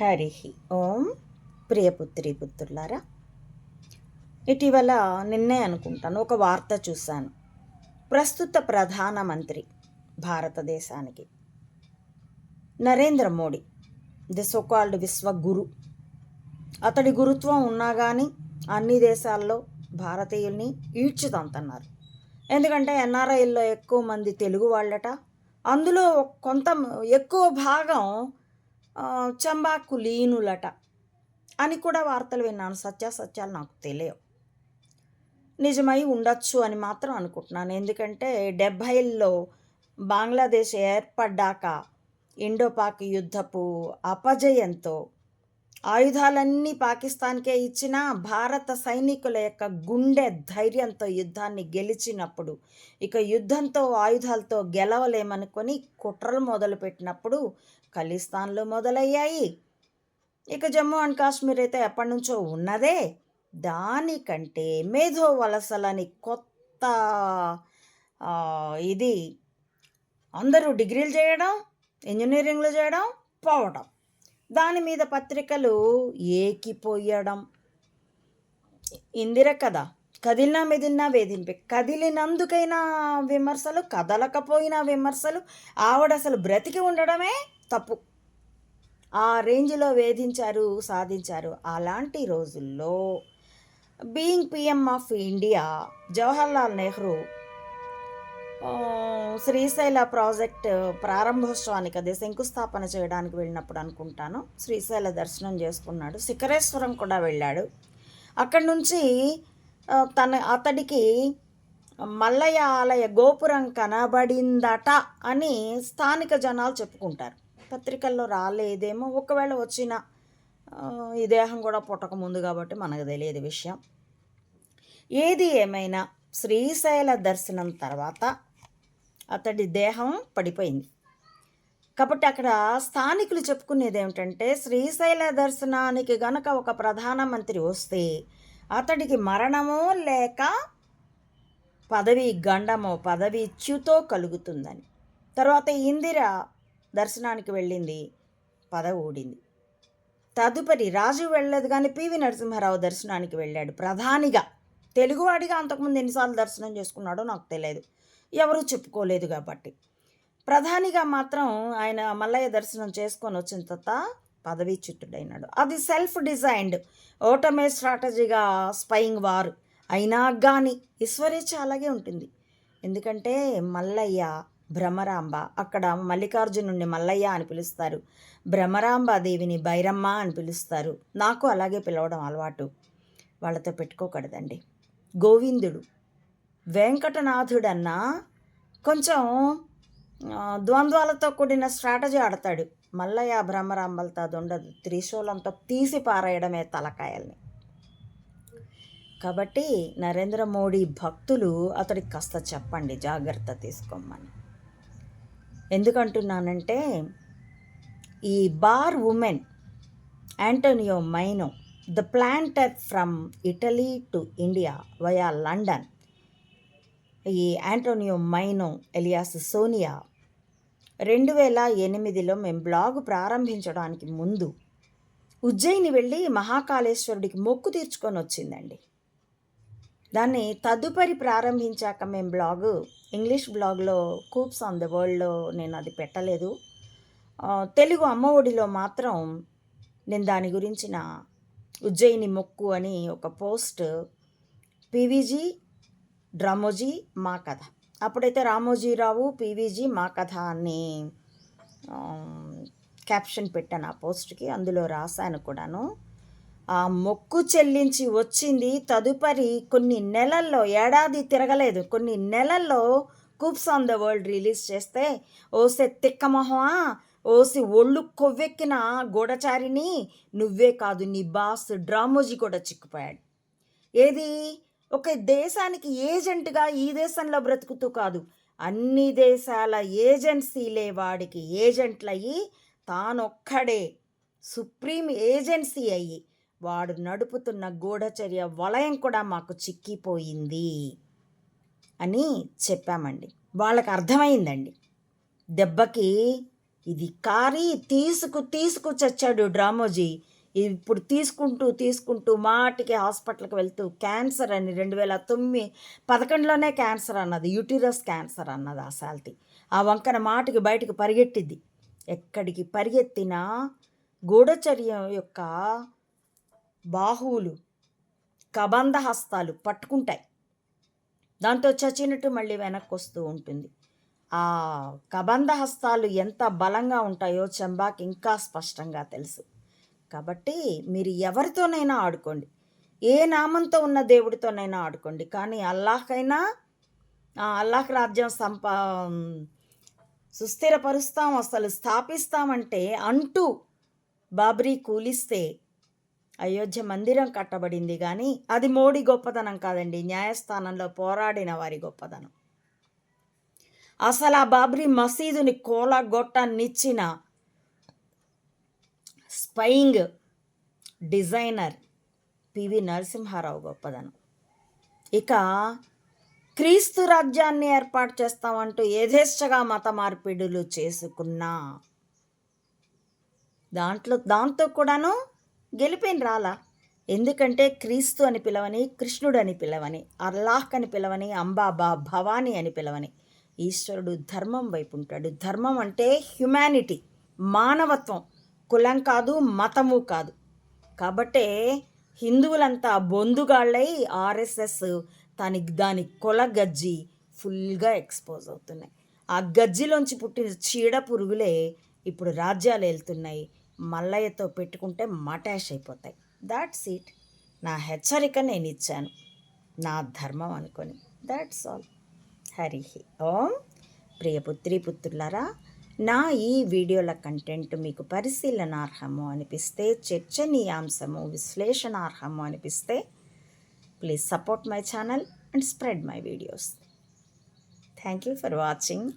హరి ఓం ప్రియపుత్రి పుత్రులారా ఇటీవల నిన్నే అనుకుంటాను ఒక వార్త చూశాను. ప్రస్తుత ప్రధానమంత్రి భారతదేశానికి. Narendra Modi the so called Vishwaguru. అతడి గురుత్వం ఉన్నా కానీ అన్ని దేశాల్లో భారతీయుల్ని ఈడ్చుతంతున్నారు. ఎందుకంటే ఎన్ఆర్ఐల్లో ఎక్కువ మంది తెలుగు వాళ్ళట. అందులో కొంత ఎక్కువ భాగం చంబాకు లీనులట అని కూడా వార్తలు విన్నాను. సత్యాసత్యాలు నాకు తెలియవు. నిజమై ఉండొచ్చు అని మాత్రం అనుకుంటున్నాను. ఎందుకంటే డెబ్భైల్లో బంగ్లాదేశ్ ఏర్పడ్డాక ఇండోపాక్ యుద్ధపు అపజయంతో ఆయుధాలన్నీ పాకిస్తాన్కే ఇచ్చిన భారత సైనికుల యొక్క గుండె ధైర్యంతో యుద్ధాన్ని గెలిచినప్పుడు ఇక యుద్ధంతో ఆయుధాలతో గెలవలేమనుకొని కుట్రలు మొదలుపెట్టినప్పుడు ఖలిస్తాన్లు మొదలయ్యాయి. ఇక జమ్మూ అండ్ కాశ్మీర్ అయితే ఎప్పటి నుంచో ఉన్నదే. దానికంటే మేధో వలసలని కొత్త ఇది అందరూ డిగ్రీలు చేయడం ఇంజనీరింగ్లు చేయడం పోవడం. దాని మీద పత్రికలు ఏకిపోయడం. ఇందిర కదా కదిలినా మెదిలినా వేధింపే. కదిలినందుకైనా విమర్శలు కదలకపోయినా విమర్శలు ఆవిడ అసలు బ్రతికి ఉండడమే తప్పు. ఆ రేంజ్లో వేధించారు సాధించారు అలాంటి రోజుల్లో being PM of India Jawaharlal Nehru Srisaila project ప్రారంభోత్సవానికి అదే శంకుస్థాపన చేయడానికి వెళ్ళినప్పుడు అనుకుంటాను. శ్రీశైల దర్శనం చేసుకున్నాడు. శిఖరేశ్వరం కూడా వెళ్ళాడు. అక్కడి నుంచి తన అతడికి మల్లయ్య ఆలయ గోపురం కనబడిందట అని స్థానిక జనాలు చెప్పుకుంటారు. పత్రికల్లో రాలేదేమో. ఒకవేళ వచ్చిన ఈ దేహం కూడా పుట్టక ముందు కాబట్టి మనకు తెలియదు విషయం. ఏది ఏమైనా శ్రీశైల దర్శనం తర్వాత అతడి దేహం పడిపోయింది. కాబట్టి అక్కడ స్థానికులు చెప్పుకునేది ఏమిటంటే శ్రీశైల దర్శనానికి గనక ఒక ప్రధానమంత్రి వస్తే అతడికి మరణమో లేక పదవి గండమో పదవి చ్యుతో కలుగుతుందని. తర్వాత ఇందిర దర్శనానికి వెళ్ళింది పదవి ఊడింది. తదుపరి రాజు వెళ్ళదు కానీ పివి నరసింహారావు దర్శనానికి వెళ్ళాడు ప్రధానిగా. తెలుగువాడిగా అంతకుముందు ఎన్నిసార్లు దర్శనం చేసుకున్నాడో నాకు తెలియదు. ఎవరూ చెప్పుకోలేదు కాబట్టి. ప్రధానిగా మాత్రం ఆయన మల్లయ్య దర్శనం చేసుకొని వచ్చిన తర్వాత పదవీ చుట్టుడైనాడు. అది సెల్ఫ్ డిజైన్డ్ ఓటమే స్ట్రాటజీగా స్పయింగ్ వార్. అయినా కానీ ఈశ్వరేచ్ఛ అలాగే ఉంటుంది. ఎందుకంటే మల్లయ్య భ్రమరాంబ అక్కడ మల్లికార్జునుడిని మల్లయ్య అని పిలుస్తారు. భ్రమరాంబ దేవిని బైరమ్మ అని పిలుస్తారు. నాకు అలాగే పిలవడం అలవాటు. వాళ్ళతో పెట్టుకోకూడదండి. గోవిందుడు వెంకటనాథుడన్నా కొంచెం ద్వంద్వాలతో కూడిన స్ట్రాటజీ ఆడతాడు. మల్లయ్య బ్రహ్మరాంబలతో అది ఉండదు త్రిశూలంతో తీసి పారేయడమే తలకాయల్ని. కాబట్టి నరేంద్ర మోడీ భక్తులు అతడికి కాస్త చెప్పండి జాగ్రత్త తీసుకోమని. ఎందుకంటున్నానంటే ఈ bar women Antonio Maino the planter from Italy to India via London ఈ యాంటోనియో మైనో ఎలియాస్ సోనియా. రెండు వేల ఎనిమిదిలో మేము బ్లాగ్ ప్రారంభించడానికి ముందు ఉజ్జయిని వెళ్ళి మహాకాళేశ్వరుడికి మొక్కు తీర్చుకొని వచ్చిందండి. దాన్ని తదుపరి ప్రారంభించాక మేము బ్లాగు ఇంగ్లీష్ బ్లాగ్లో కూప్స్ ఆన్ ద వరల్డ్లో నేను అది పెట్టలేదు. తెలుగు అమ్మ ఒడిలో మాత్రం నేను దాని గురించిన ఉజ్జయిని మొక్కు అని ఒక పోస్ట్ పీవీజీ డ్రామోజీ మా కథ. అప్పుడైతే రామోజీరావు పీవీజీ మా కథ అని క్యాప్షన్ పెట్టాను ఆ పోస్ట్కి. అందులో రాశాను కూడాను. ఆ మొక్కు చెల్లించి వచ్చింది తదుపరి కొన్ని నెలల్లో ఏడాది తిరగలేదు. కొన్ని నెలల్లో coups on the world release చేస్తే ఓసే తిక్కమొహమా ఓసి ఒళ్ళు కొవ్వెక్కిన గూడచారిని నువ్వే కాదు నీ బాస్ డ్రామోజీ కూడా చిక్కుపోయాడు. ఏది? ఒక దేశానికి ఏజెంట్గా ఈ దేశంలో బ్రతుకుతూ కాదు. అన్ని దేశాల ఏజెన్సీలే వాడికి ఏజెంట్లయ్యి తానొక్కడే సుప్రీం ఏజెన్సీ అయ్యి వాడు నడుపుతున్న గూఢచర్య వలయం కూడా మాకు చిక్కిపోయింది అని చెప్పామండి. వాళ్ళకి అర్థమైందండి. దెబ్బకి ఇది కారి తీసుకు తీసుకు చచ్చాడు డ్రామోజీ. ఇప్పుడు తీసుకుంటూ తీసుకుంటూ మాటికి హాస్పిటల్కి వెళ్తూ క్యాన్సర్ అని రెండు వేల తొమ్మిది పదకొండులోనే క్యాన్సర్ అన్నది యూటిరస్ క్యాన్సర్ అన్నది ఆ శాల్తీ ఆ వంకన మాటికి బయటికి పరిగెట్టిద్ది. ఎక్కడికి పరిగెత్తినా గూఢచర్యం యొక్క బాహువులు కబంధ హస్తాలు పట్టుకుంటాయి. దాంతో చచ్చినట్టు మళ్ళీ వెనక్కి వస్తూ ఉంటుంది. ఆ కబంధ హస్తాలు ఎంత బలంగా ఉంటాయో చెంబాకి ఇంకా స్పష్టంగా తెలుసు. కాబట్టి మీరు ఎవరితోనైనా ఆడుకోండి. ఏ నామంతో ఉన్న దేవుడితోనైనా ఆడుకోండి. కానీ అల్లాహ్కైనా అల్లాహ్ రాజ్యం సంపా సుస్థిరపరుస్తాం అసలు స్థాపిస్తామంటే అంటూ బాబ్రీ కూలిస్తే అయోధ్య మందిరం కట్టబడింది కానీ అది మోడీ గొప్పతనం కాదండి. న్యాయస్థానంలో పోరాడిన వారి గొప్పతనం. అసలు ఆ బాబ్రీ మసీదుని కోలగొట్టనిచ్చిన స్పయింగ్ డిజైనర్ పివి నరసింహారావు గొప్పదనం. ఇక క్రీస్తు రాజ్యాన్ని ఏర్పాటు చేస్తామంటూ యథేచ్ఛగా మత మార్పిడులు చేసుకున్నా దాంట్లో దాంతో కూడాను గెలిపిన రాలా? ఎందుకంటే క్రీస్తు అని పిలవని కృష్ణుడు అని పిలవని అల్లాహ్ అని పిలవని అంబాబా భవానీ అని పిలవని ఈశ్వరుడు ధర్మం వైపు ఉంటాడు. ధర్మం అంటే హ్యుమానిటీ మానవత్వం. కులం కాదు మతము కాదు. కాబట్టే హిందువులంతా బొందుగాళ్ళై ఆర్ఎస్ఎస్ దాని దాని కొల గజ్జి ఫుల్గా ఎక్స్పోజ్ అవుతున్నాయి. ఆ గజ్జిలోంచి పుట్టిన చీడ పురుగులే ఇప్పుడు రాజ్యాలు వెళ్తున్నాయి మల్లయ్యతో పెట్టుకుంటే మటాష్ అయిపోతాయి. దాట్స్ ఇట్ నా హెచ్చరిక నేను ఇచ్చాను. నా ధర్మం అనుకొని. That's all Hari Om. ప్రియపుత్రి పుత్రులారా నా ఈ వీడియోల కంటెంట్ మీకు పరిశీలనార్హము అనిపిస్తే చర్చనీయాంశము విశ్లేషణార్హము అనిపిస్తే please support my channel and spread my videos thank you for watching